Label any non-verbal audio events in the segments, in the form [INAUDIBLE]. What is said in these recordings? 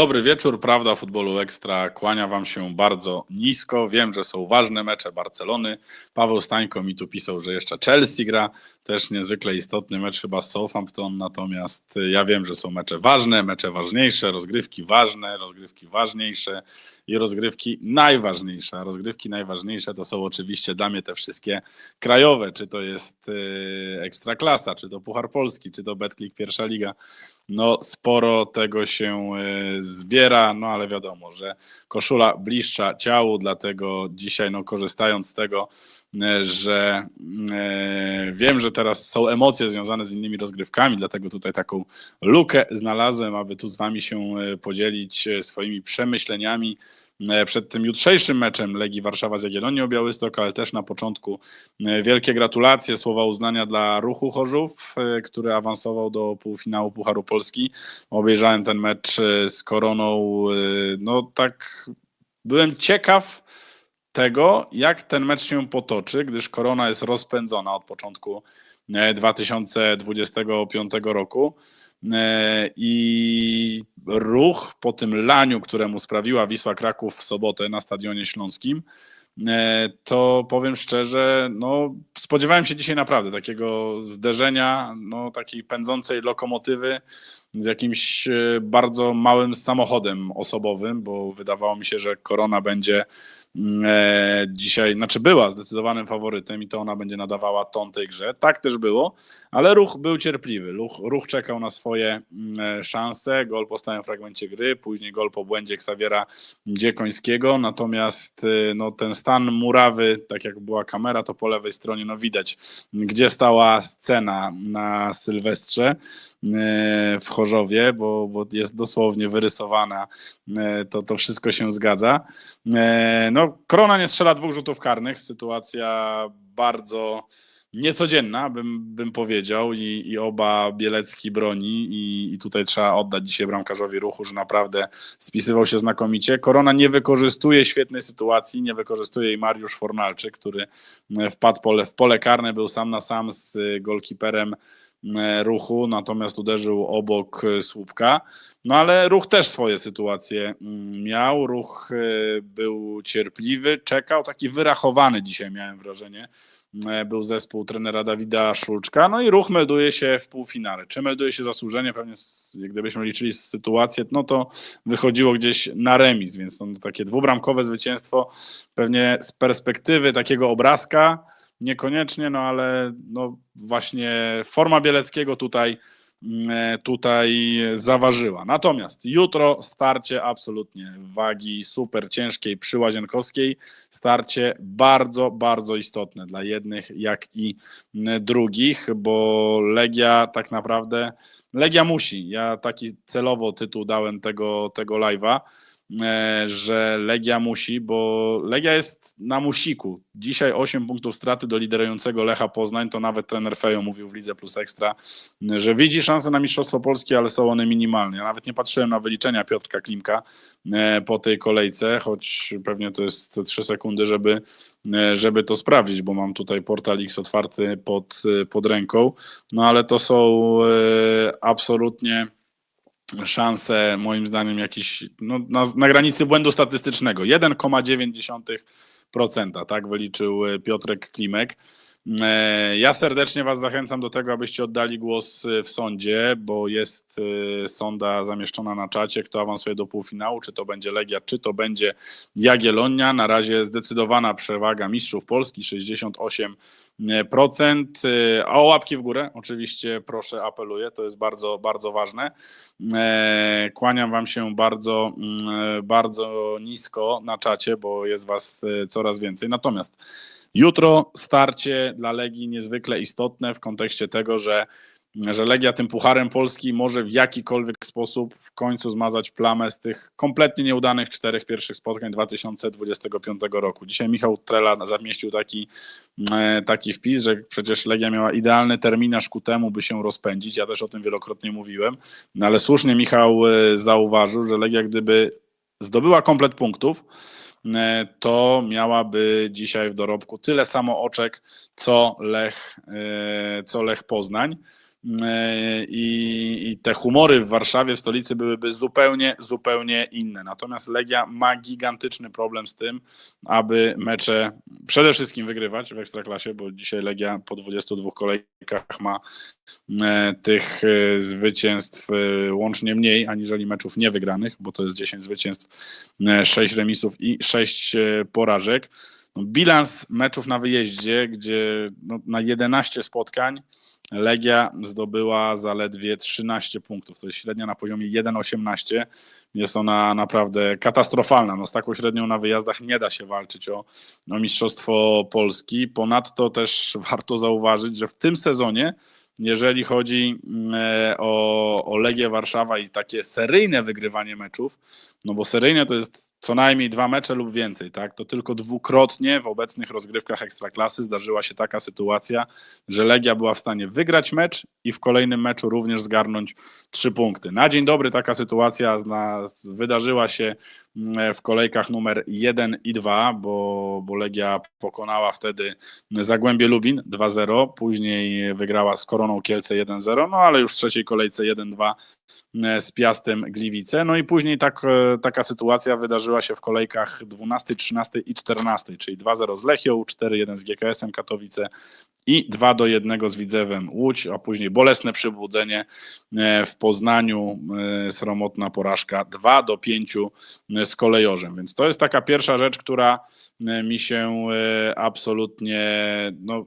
Dobry wieczór, prawda futbolu ekstra. Kłania Wam się bardzo nisko. Wiem, że są ważne mecze Barcelony. Paweł Stańko mi tu pisał, że jeszcze Chelsea gra. Też niezwykle istotny mecz chyba z Southampton. Natomiast ja wiem, że są mecze ważne, mecze ważniejsze, rozgrywki ważne, rozgrywki ważniejsze i rozgrywki najważniejsze. A rozgrywki najważniejsze to są oczywiście dla mnie te wszystkie krajowe. Czy to jest yy, Ekstraklasa, czy to Puchar Polski, czy to Betclick Pierwsza Liga. No sporo tego się yy, zbiera, no ale wiadomo, że koszula bliższa ciału, dlatego dzisiaj no, korzystając z tego, e, że e, wiem, że teraz są emocje związane z innymi rozgrywkami, dlatego tutaj taką lukę znalazłem, aby tu z wami się e, podzielić swoimi przemyśleniami przed tym jutrzejszym meczem Legii Warszawa z Jagiellonią Białystok, ale też na początku e, wielkie gratulacje, słowa uznania dla Ruchu Chorzów, e, który awansował do półfinału Pucharu Polski. Obejrzałem ten mecz e, z Koroną, e, no tak byłem ciekaw tego, jak ten mecz się potoczy, gdyż Korona jest rozpędzona od początku e, 2025 roku. E, I ruch po tym laniu, któremu sprawiła Wisła Kraków w sobotę na Stadionie Śląskim, to powiem szczerze, no, spodziewałem się dzisiaj naprawdę takiego zderzenia, no, takiej pędzącej lokomotywy z jakimś e, bardzo małym samochodem osobowym, bo wydawało mi się, że Korona będzie mm, e, dzisiaj, znaczy była zdecydowanym faworytem i to ona będzie nadawała ton tej grze. Tak też było, ale ruch był cierpliwy. Ruch, ruch czekał na swoje mm, e, szanse. Gol po stałym fragmencie gry, później gol po błędzie Ksawiera Dziekońskiego. Natomiast e, no, ten stan murawy, tak jak była kamera, to po lewej stronie no, widać, gdzie stała scena na Sylwestrze e, w Chorzowie, bo, bo jest dosłownie wyrysowana. E, To, to wszystko się zgadza. E, No, Korona nie strzela dwóch rzutów karnych. Sytuacja bardzo niecodzienna, bym, bym powiedział, i, i oba Bielecki broni i, i tutaj trzeba oddać dzisiaj bramkarzowi ruchu, że naprawdę spisywał się znakomicie. Korona nie wykorzystuje świetnej sytuacji, nie wykorzystuje jej Mariusz Fornalczyk, który wpadł pole, w pole karne, był sam na sam z e, golkiperem ruchu, natomiast uderzył obok e, słupka. No ale ruch też swoje sytuacje mm, miał. Ruch e, był cierpliwy, czekał, taki wyrachowany dzisiaj miałem wrażenie. E, Był zespół trenera Dawida Szulczka, no i ruch melduje się w półfinale. Czy melduje się zasłużenie? Pewnie gdybyśmy liczyli sytuację, no to wychodziło gdzieś na remis, więc no, takie dwubramkowe zwycięstwo pewnie z perspektywy takiego obrazka niekoniecznie, no ale no właśnie forma Bieleckiego tutaj mm, tutaj zaważyła. Natomiast jutro starcie absolutnie wagi super ciężkiej przy Łazienkowskiej. Starcie bardzo, bardzo istotne dla jednych, jak i mm, drugich, bo Legia tak naprawdę, Legia musi. Ja taki celowo tytuł dałem tego, tego live'a, e, że Legia musi, bo Legia jest na musiku. Dzisiaj 8 punktów straty do liderującego Lecha Poznań, to nawet trener Fejo mówił w Lidze Plus Ekstra, że widzi szanse na Mistrzostwo Polskie, ale są one minimalne. Ja nawet nie patrzyłem na wyliczenia Piotrka Klimka e, po tej kolejce, choć pewnie to jest 3 sekundy, żeby, e, żeby to sprawdzić, bo mam tutaj portal X otwarty pod, e, pod ręką, no ale to są e, absolutnie szanse, moim zdaniem, jakiś no, na, na granicy błędu statystycznego. 1,9%, tak wyliczył e, Piotrek Klimek. E, Ja serdecznie Was zachęcam do tego, abyście oddali głos e, w sądzie, bo jest e, sonda zamieszczona na czacie, kto awansuje do półfinału, czy to będzie Legia, czy to będzie Jagiellonia. Na razie zdecydowana przewaga mistrzów Polski, 68%. E, A o łapki w górę, oczywiście proszę, apeluję, to jest bardzo, bardzo ważne. Kłaniam Wam się bardzo, mm, bardzo nisko na czacie, bo jest Was coraz więcej. Natomiast jutro starcie dla Legii niezwykle istotne w kontekście tego, że że Legia tym Pucharem Polski może w jakikolwiek sposób w końcu zmazać plamę z tych kompletnie nieudanych czterech pierwszych spotkań 2025 roku. Dzisiaj Michał Trela zamieścił taki, e, taki wpis, że przecież Legia miała idealny terminarz ku temu, by się rozpędzić. Ja też o tym wielokrotnie mówiłem, no ale słusznie Michał e, zauważył, że Legia gdyby zdobyła komplet punktów, to miałaby dzisiaj w dorobku tyle samo oczek, co Lech, e, co Lech Poznań. I, i te humory w Warszawie, w stolicy byłyby zupełnie, zupełnie inne. Natomiast Legia ma gigantyczny problem z tym, aby mecze przede wszystkim wygrywać w Ekstraklasie, bo dzisiaj Legia po 22 kolejkach ma e, tych e, zwycięstw e, łącznie mniej, aniżeli meczów niewygranych, bo to jest 10 zwycięstw, 6 remisów i 6 porażek. No, bilans meczów na wyjeździe, gdzie no, na 11 spotkań Legia zdobyła zaledwie 13 punktów. To jest średnia na poziomie 1,18. Jest ona naprawdę katastrofalna. No, z taką średnią na wyjazdach nie da się walczyć o, o Mistrzostwo Polski. Ponadto też warto zauważyć, że w tym sezonie jeżeli chodzi e, o, o Legię Warszawa i takie seryjne wygrywanie meczów, no bo seryjne to jest co najmniej dwa mecze lub więcej, tak? To tylko dwukrotnie w obecnych rozgrywkach ekstraklasy zdarzyła się taka sytuacja, że Legia była w stanie wygrać mecz i w kolejnym meczu również zgarnąć trzy punkty. Na dzień dobry taka sytuacja wydarzyła się mm, w kolejkach numer 1 i 2, bo, bo Legia pokonała wtedy Zagłębie Lubin 2-0, później wygrała z Koroną Kielce 1-0, no ale już w trzeciej kolejce 1-2 z Piastem Gliwice. No i później tak, e, taka sytuacja wydarzyła się w kolejkach 12, 13 i 14, czyli 2-0 z Lechią, 4-1 z GKS-em Katowice i 2 do 1 z Widzewem Łódź, a później bolesne przybudzenie e, w Poznaniu, e, sromotna porażka 2 do 5 z Kolejorzem. Więc to jest taka pierwsza rzecz, która mi się absolutnie no,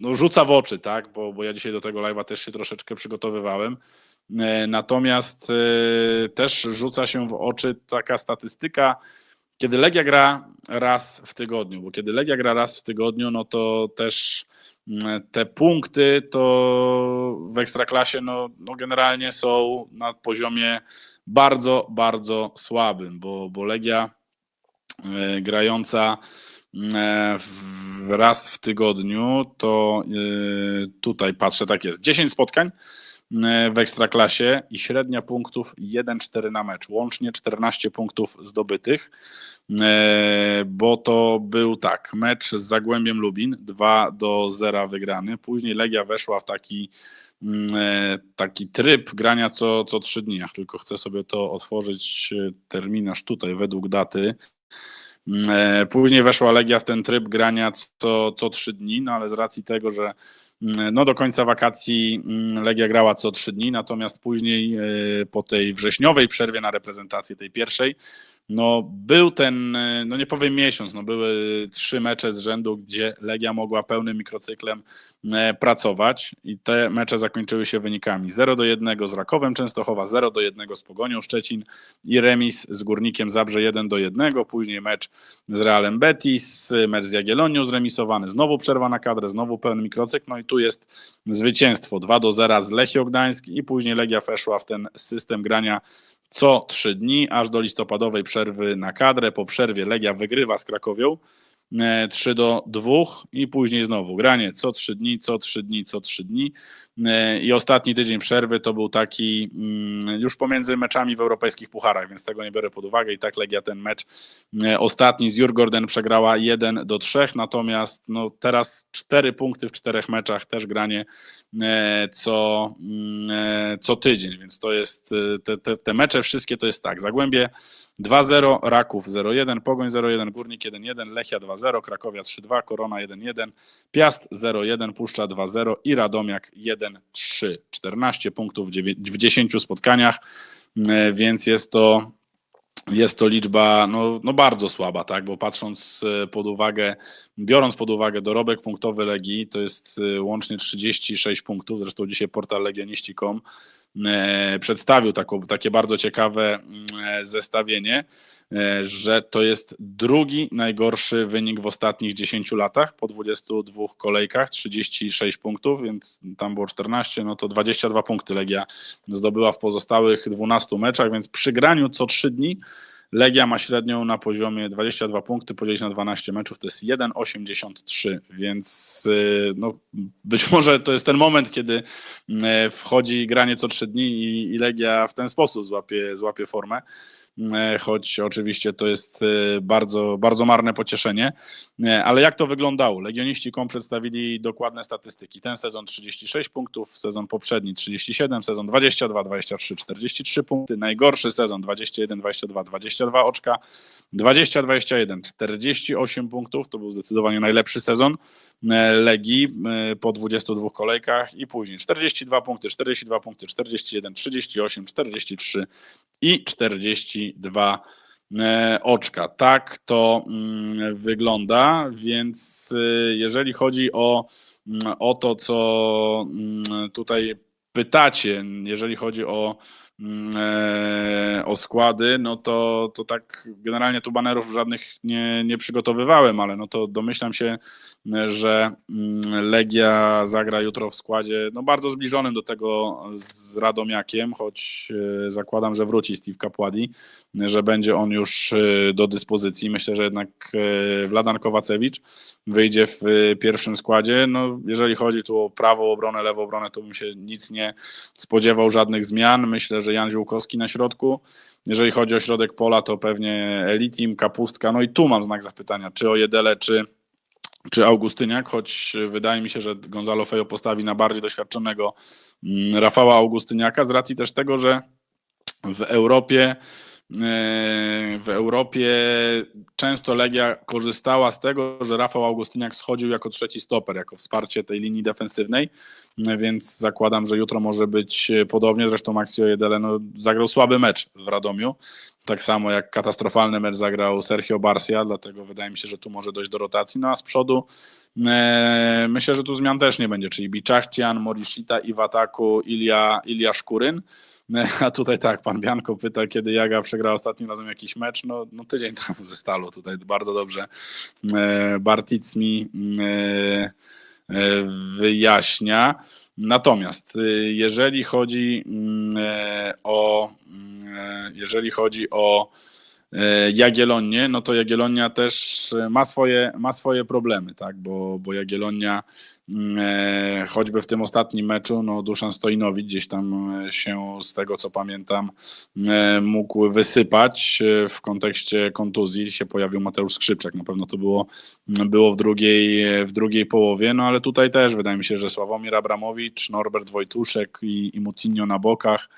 no, rzuca w oczy, tak? Bo, bo ja dzisiaj do tego live'a też się troszeczkę przygotowywałem. E, natomiast e, też rzuca się w oczy taka statystyka, kiedy Legia gra raz w tygodniu, bo kiedy Legia gra raz w tygodniu, no to też mm, te punkty to w ekstraklasie no, no generalnie są na poziomie bardzo, bardzo słabym, bo, bo Legia e, grająca raz w tygodniu, to tutaj patrzę, tak jest, 10 spotkań E, w ekstraklasie i średnia punktów 1-4 na mecz, łącznie 14 punktów zdobytych, e, bo to był tak, mecz z Zagłębiem Lubin 2 do 0 wygrany, później Legia weszła w taki mm, e, taki tryb grania co, co 3 dni, ja tylko chcę sobie to otworzyć terminarz tutaj według daty, Później weszła Legia w ten tryb grania co, co trzy dni, no ale z racji tego, że Mm, no do końca wakacji mm, Legia grała co trzy dni, natomiast później e, po tej wrześniowej przerwie na reprezentację tej pierwszej, no był ten, e, no nie powiem miesiąc, no były trzy mecze z rzędu, gdzie Legia mogła pełnym mikrocyklem e, pracować i te mecze zakończyły się wynikami 0 do 1 z Rakowem Częstochowa, 0 do 1 z Pogonią Szczecin i remis z Górnikiem Zabrze 1 do 1, później mecz z Realem Betis, mecz z Jagiellonią zremisowany, znowu przerwa na kadrę, znowu pełny mikrocykl, no i tu jest zwycięstwo 2 do 0 z Lechio Gdańsk i później Legia weszła w ten system grania co trzy dni, aż do listopadowej przerwy na kadrę. Po przerwie Legia wygrywa z Krakowią 3 e, do 2 i później znowu granie co 3 dni, co 3 dni, co 3 dni. E, I ostatni tydzień przerwy to był taki mm, już pomiędzy meczami w europejskich pucharach, więc tego nie biorę pod uwagę. I tak Legia ten mecz e, ostatni z Jurgorden przegrała 1 do 3, natomiast no, teraz 4 punkty w czterech meczach, też granie co, mm, co tydzień, więc to jest te, te, te mecze wszystkie to jest tak. Zagłębie 2-0, Raków 0-1, Pogoń 0-1, Górnik 1-1, Lechia 2-0, Krakowia 3-2, Korona 1-1, Piast 0-1, Puszcza 2-0 i Radomiak 1-3. 14 punktów w 10 spotkaniach, e, więc jest to jest to liczba no, no bardzo słaba, tak? bo patrząc e, pod uwagę, biorąc pod uwagę dorobek punktowy Legii, to jest e, łącznie 36 punktów, zresztą dzisiaj portal legioniści.com przedstawił taką, takie bardzo ciekawe mm, zestawienie, że to jest drugi najgorszy wynik w ostatnich 10 latach po 22 kolejkach, 36 punktów, więc tam było 14, no to 22 punkty Legia zdobyła w pozostałych 12 meczach, więc przy graniu co 3 dni Legia ma średnią na poziomie 22 punkty, podzielić na 12 meczów, to jest 1,83, więc y, no, być może to jest ten moment, kiedy y, wchodzi granie co 3 dni i Legia w ten sposób złapie, złapie formę. E, choć oczywiście to jest e, bardzo, bardzo marne pocieszenie. E, Ale jak to wyglądało? Legioniści.com przedstawili dokładne statystyki. Ten sezon 36 punktów, sezon poprzedni 37, sezon 22, 23, 43 punkty, najgorszy sezon 21, 22, 22 oczka, 20, 21, 48 punktów, to był zdecydowanie najlepszy sezon Legii po 22 kolejkach i później 42 punkty, 42 punkty, 41, 38, 43 i 42 e, oczka. Tak to mm, wygląda, więc e, jeżeli chodzi o, mm, o to, co mm, tutaj pytacie, jeżeli chodzi o, mm, e, o składy, no to, to tak generalnie tu banerów żadnych nie, nie przygotowywałem, ale no to domyślam się, że mm, Legia zagra jutro w składzie no bardzo zbliżonym do tego z Radomiakiem, choć e, zakładam, że wróci Steve Kapładi, że będzie on już e, do dyspozycji. Myślę, że jednak e, Wladan Kowacewicz wyjdzie w e, pierwszym składzie. No, jeżeli chodzi tu o prawą obronę, lewą obronę, to bym się nic nie spodziewał, żadnych zmian. Myślę, że Jan Ziółkowski na środku. Jeżeli chodzi o środek pola, to pewnie Elitim, Kapustka. No i tu mam znak zapytania, czy o Jedele, czy czy Augustyniak, choć wydaje mi się, że Gonzalo Fejo postawi na bardziej doświadczonego mm, Rafała Augustyniaka z racji też tego, że w Europie w Europie często Legia korzystała z tego, że Rafał Augustyniak schodził jako trzeci stoper, jako wsparcie tej linii defensywnej, więc zakładam, że jutro może być podobnie. Zresztą Maxio Jedele no, zagrał słaby mecz w Radomiu, tak samo jak katastrofalny mecz zagrał Sergio Barcia, dlatego wydaje mi się, że tu może dojść do rotacji. No a z przodu myślę, że tu zmian też nie będzie, czyli Biczachcian, Morishita i w ataku Ilia, Ilia Szkuryn. E, A tutaj tak, pan Bianko pyta, kiedy Jaga przegrał ostatnim razem jakiś mecz. No, no tydzień [LAUGHS] temu ze Stalu, tutaj bardzo dobrze e, Bartic mi e, e, wyjaśnia. Natomiast e, jeżeli chodzi mm, e, o mm, e, jeżeli chodzi o e, Jagiellonię, no to Jagiellonia też e, ma swoje, ma swoje problemy, tak, bo, bo Jagiellonia e, choćby w tym ostatnim meczu, no Duszan Stojnowicz gdzieś tam e, się z tego co pamiętam e, mógł wysypać e, w kontekście kontuzji, się pojawił Mateusz Skrzypczak, na pewno to było, było w, drugiej, w drugiej połowie, no ale tutaj też wydaje mi się, że Sławomir Abramowicz, Norbert Wojtuszek i, i Mutinho na bokach,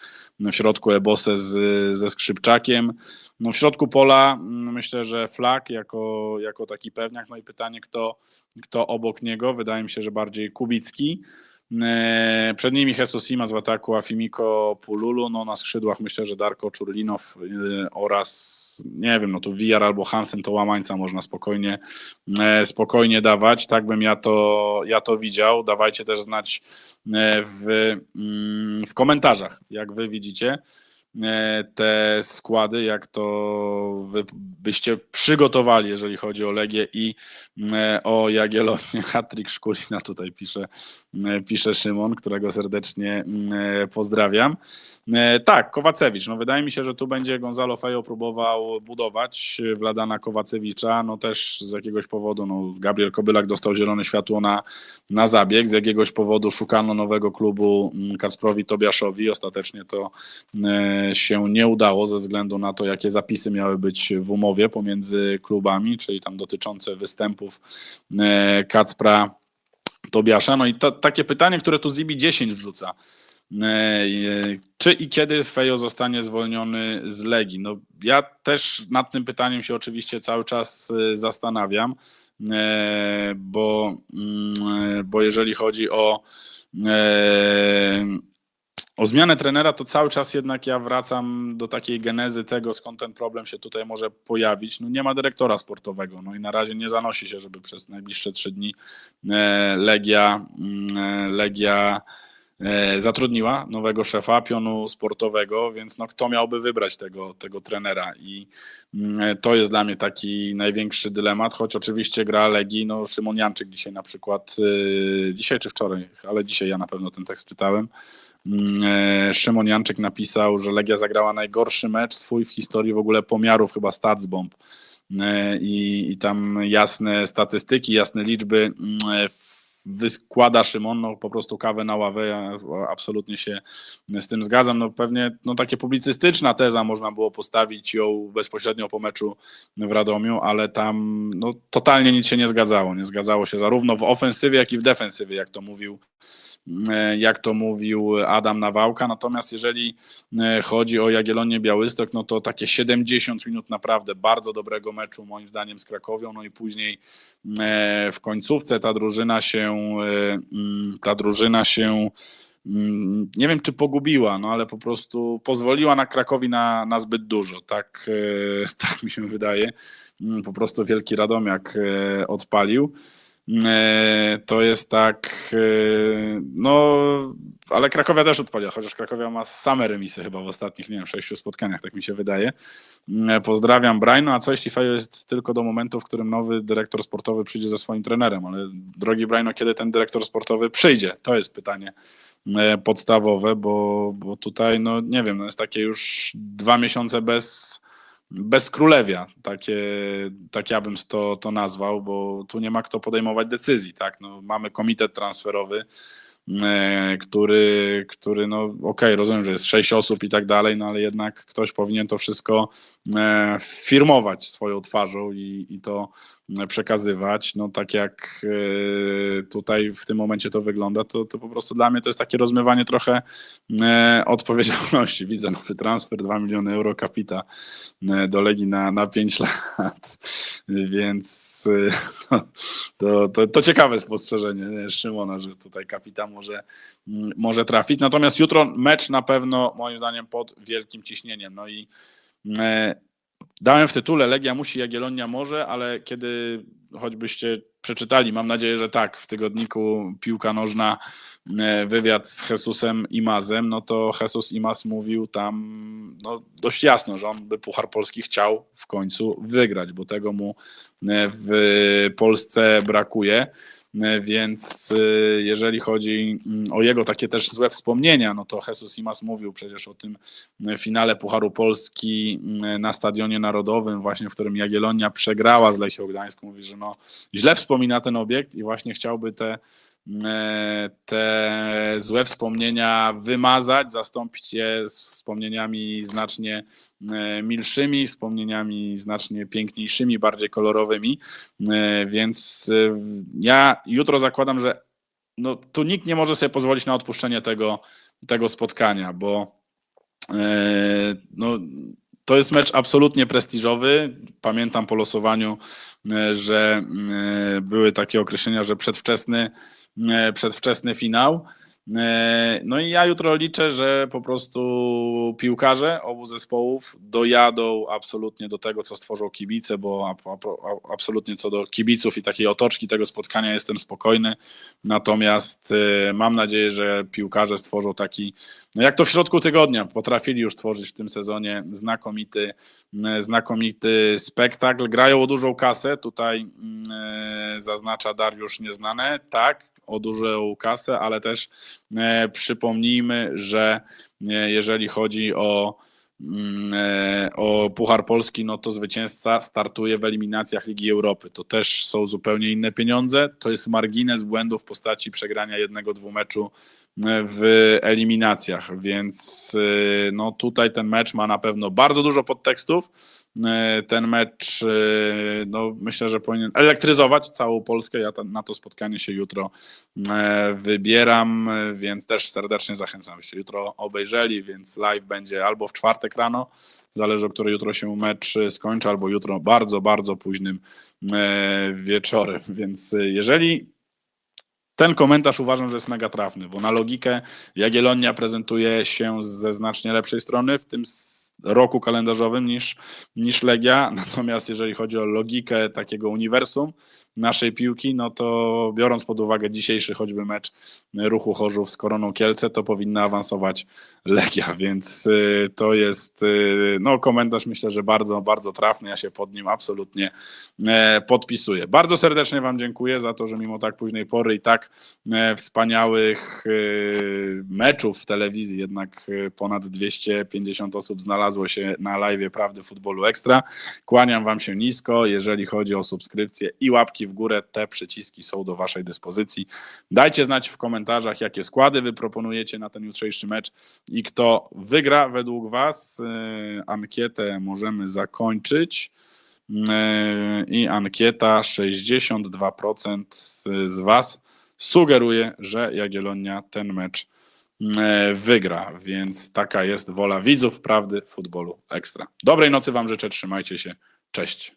w środku Ebose z, ze Skrzypczakiem, no w środku pola mm, myślę, że Flak jako, jako taki pewniak, no i pytanie kto, kto obok niego, wydaje mi się, że bardziej Kubicki, E, Przed nimi Jesus Simas w ataku, a Fimiko Pululu, no na skrzydłach myślę, że Darko Czurlinow e, oraz nie wiem, no tu Wijar albo Hansen to łamańca można spokojnie e, spokojnie dawać, tak bym ja to, ja to widział. Dawajcie też znać w, mm, w komentarzach, jak wy widzicie te składy, jak to wy byście przygotowali, jeżeli chodzi o Legię i e, o Jagiellonię. [LAUGHS] Hatryk Szkulina tutaj pisze, e, pisze Szymon, którego serdecznie e, pozdrawiam. E, Tak, Kowacewicz. No wydaje mi się, że tu będzie Gonzalo Fejo próbował budować Wladana Kowacewicza. No też z jakiegoś powodu, no Gabriel Kobylak dostał zielone światło na, na zabieg. Z jakiegoś powodu szukano nowego klubu mm, Kacprowi Tobiaszowi. Ostatecznie to e, się nie udało ze względu na to, jakie zapisy miały być w umowie pomiędzy klubami, czyli tam dotyczące występów e, Kacpra Tobiasza. No i takie pytanie, które tu Zibi 10 wrzuca. E, e, Czy i kiedy Fejo zostanie zwolniony z Legii? No, ja też nad tym pytaniem się oczywiście cały czas zastanawiam, bo, mm, bo jeżeli chodzi o o zmianę trenera, to cały czas jednak ja wracam do takiej genezy tego, skąd ten problem się tutaj może pojawić. No nie ma dyrektora sportowego, no i na razie nie zanosi się, żeby przez najbliższe trzy dni e, Legia, mm, e, Legia e, zatrudniła nowego szefa pionu sportowego, więc no kto miałby wybrać tego, tego trenera i mm, to jest dla mnie taki największy dylemat, choć oczywiście gra Legii, no Szymon Janczyk dzisiaj na przykład, dzisiaj czy wczoraj, ale dzisiaj ja na pewno ten tekst czytałem, Szymon Janczyk napisał, że Legia zagrała najgorszy mecz swój w historii w ogóle pomiarów chyba Statsbomb E, i, i tam jasne statystyki, jasne liczby. Mm, e, w wyskłada Szymon, no po prostu kawę na ławę, ja absolutnie się z tym zgadzam, no pewnie no takie publicystyczna teza można było postawić ją bezpośrednio po meczu w Radomiu, ale tam no totalnie nic się nie zgadzało, nie zgadzało się zarówno w ofensywie, jak i w defensywie, jak to mówił e, jak to mówił Adam Nawałka. Natomiast jeżeli e, chodzi o Jagiellonię Białystok, no to takie 70 minut naprawdę bardzo dobrego meczu moim zdaniem z Krakowią, no i później e, w końcówce ta drużyna się e, mm, ta drużyna się mm, nie wiem czy pogubiła, no ale po prostu pozwoliła na Krakowi na, na zbyt dużo, tak, e, [LAUGHS] tak mi się wydaje. Mm, Po prostu wielki Radomiak e, odpalił. E, To jest tak, e, no, ale Krakowia też odpaliła, chociaż Krakowia ma same remisy chyba w ostatnich, nie wiem, sześciu spotkaniach, tak mi się wydaje. E, Pozdrawiam Brajno, a co jeśli Fejo jest tylko do momentu, w którym nowy dyrektor sportowy przyjdzie ze swoim trenerem, ale drogi Brajno, kiedy ten dyrektor sportowy przyjdzie? To jest pytanie podstawowe, bo, bo tutaj, no nie wiem, no jest takie już dwa miesiące bez bez królewia, takie, tak ja bym to, to nazwał, bo tu nie ma kto podejmować decyzji, tak, no, mamy komitet transferowy, który, który no okej, rozumiem, że jest sześć osób i tak dalej, no ale jednak ktoś powinien to wszystko e, firmować swoją twarzą i, i to e, przekazywać, no tak jak e, tutaj w tym momencie to wygląda, to, to po prostu dla mnie to jest takie rozmywanie trochę e, odpowiedzialności. [LAUGHS] Widzę nowy transfer, 2 miliony euro kapita e, do Legii na, na 5 lat, więc e, [LAUGHS] to, to, to ciekawe spostrzeżenie nie, Szymona, że tutaj kapita może, mm, może trafić. Natomiast jutro mecz na pewno moim zdaniem pod wielkim ciśnieniem. No i e, dałem w tytule Legia musi, Jagiellonia może, ale kiedy choćbyście przeczytali, mam nadzieję, że tak, w tygodniku Piłka Nożna e, wywiad z Jesusem Imazem, no to Jesus Imaz mówił tam no, dość jasno, że on by Puchar Polski chciał w końcu wygrać, bo tego mu e, w Polsce brakuje. E, Więc e, jeżeli chodzi mm, o jego takie też złe wspomnienia, no to Jesus Imas mówił przecież o tym e, finale Pucharu Polski mm, na Stadionie Narodowym, właśnie w którym Jagiellonia przegrała z Lechią Gdańsk. Mówi, że no, źle wspomina ten obiekt i właśnie chciałby te, te złe wspomnienia wymazać, zastąpić je wspomnieniami znacznie e, milszymi, wspomnieniami znacznie piękniejszymi, bardziej kolorowymi. E, Więc e, ja jutro zakładam, że no, tu nikt nie może sobie pozwolić na odpuszczenie tego, tego spotkania, bo e, no, to jest mecz absolutnie prestiżowy. Pamiętam po losowaniu, e, że e, były takie określenia, że przedwczesny, e, przedwczesny finał. E, No i ja jutro liczę, że po prostu piłkarze obu zespołów dojadą absolutnie do tego, co stworzą kibice, bo absolutnie co do kibiców i takiej otoczki tego spotkania jestem spokojny. Natomiast e, mam nadzieję, że piłkarze stworzą taki, no jak to w środku tygodnia, potrafili już tworzyć w tym sezonie znakomity, e, znakomity spektakl. Grają o dużą kasę, tutaj mm, zaznacza Dariusz Nieznane, tak, o dużą kasę, ale też przypomnijmy, że e, jeżeli chodzi o e, o Puchar Polski, no to zwycięzca startuje w eliminacjach Ligi Europy. To też są zupełnie inne pieniądze. To jest margines błędu w postaci przegrania jednego, dwóch meczu e, w eliminacjach, więc e, no tutaj ten mecz ma na pewno bardzo dużo podtekstów. E, Ten mecz e, no myślę, że powinien elektryzować całą Polskę. Ja na to spotkanie się jutro e, wybieram, e, więc też serdecznie zachęcam, byście jutro obejrzeli, więc live będzie albo w czwartek rano, zależy o której jutro się mecz skończy, albo jutro bardzo, bardzo późnym e, wieczorem, więc e, jeżeli ten komentarz uważam, że jest mega trafny, bo na logikę Jagiellonia prezentuje się ze znacznie lepszej strony w tym roku kalendarzowym niż, niż Legia. [LAUGHS] Natomiast jeżeli chodzi o logikę takiego uniwersum naszej piłki, no to biorąc pod uwagę dzisiejszy choćby mecz ruchu Chorzów z Koroną Kielce, to powinna awansować Legia, [LAUGHS] więc y, to jest y, no, komentarz myślę, że bardzo, bardzo trafny. Ja się pod nim absolutnie e, podpisuję. Bardzo serdecznie Wam dziękuję za to, że mimo tak późnej pory i tak tak e, wspaniałych e, meczów w telewizji, jednak e, ponad 250 osób znalazło się na live Prawdy Futbolu Ekstra. Kłaniam Wam się nisko. Jeżeli chodzi o subskrypcję i łapki w górę, te przyciski są do Waszej dyspozycji. Dajcie znać w komentarzach, jakie składy Wy proponujecie na ten jutrzejszy mecz i kto wygra według Was. Ankietę możemy zakończyć. I ankieta 62% z Was sugeruje, że Jagiellonia ten mecz e, wygra, więc taka jest wola widzów prawdy futbolu ekstra. Dobrej nocy Wam życzę, trzymajcie się, cześć.